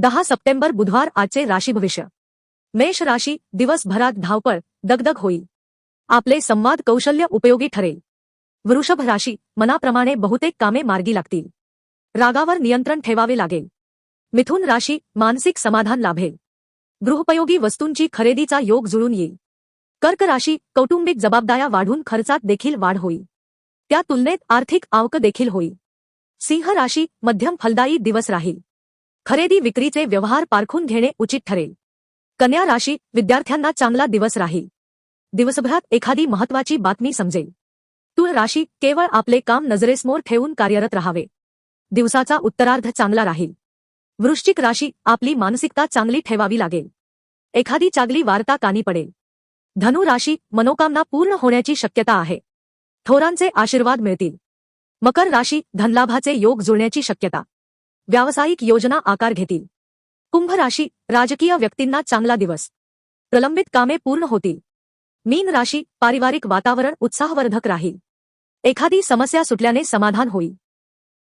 दहा सप्टेंबर बुधवार आजचे राशी भविष्य. मेष राशी दिवसभरात धावपळ दगदग होईल. आपले संवाद कौशल्य उपयोगी ठरेल. वृषभ राशी मनाप्रमाणे बहुतेक कामे मार्गी लागतील. रागावर नियंत्रण ठेवावे लागेल. मिथुन राशी मानसिक समाधान लाभेल. गृहपयोगी वस्तूंची खरेदीचा योग जुळून येईल. कर्क राशी कौटुंबिक जबाबदाऱ्या वाढून खर्चात देखील वाढ होईल. त्या तुलनेत आर्थिक आवक देखील होईल. सिंह राशी मध्यम फलदायी दिवस राहील. खरेदी विक्रीचे व्यवहार पारखून घेणे उचित ठरेल. कन्या राशी विद्यार्थ्यांना चांगला दिवस राहील. दिवसभरात एखादी महत्वाची बातमी समजेल. तुळ राशी केवळ आपले काम नजरेसमोर ठेवून कार्यरत राहावे. दिवसाचा उत्तरार्ध चांगला राहील. वृश्चिक राशी आपली मानसिकता चांगली ठेवावी लागेल. एखादी चांगली वार्ता कानी पडेल. धनु राशी मनोकामना पूर्ण होण्याची शक्यता आहे. थोरांचे आशीर्वाद मिळतील. मकर राशी धनलाभाचे योग जुळण्याची शक्यता. व्यावसायिक योजना आकार घेतील. कुंभ राशी राजकीय व्यक्तींना चांगला दिवस. प्रलंबित कामे पूर्ण होतील. मीन राशी पारिवारिक वातावरण उत्साहवर्धक राहील. एखादी समस्या सुटल्याने समाधान होईल.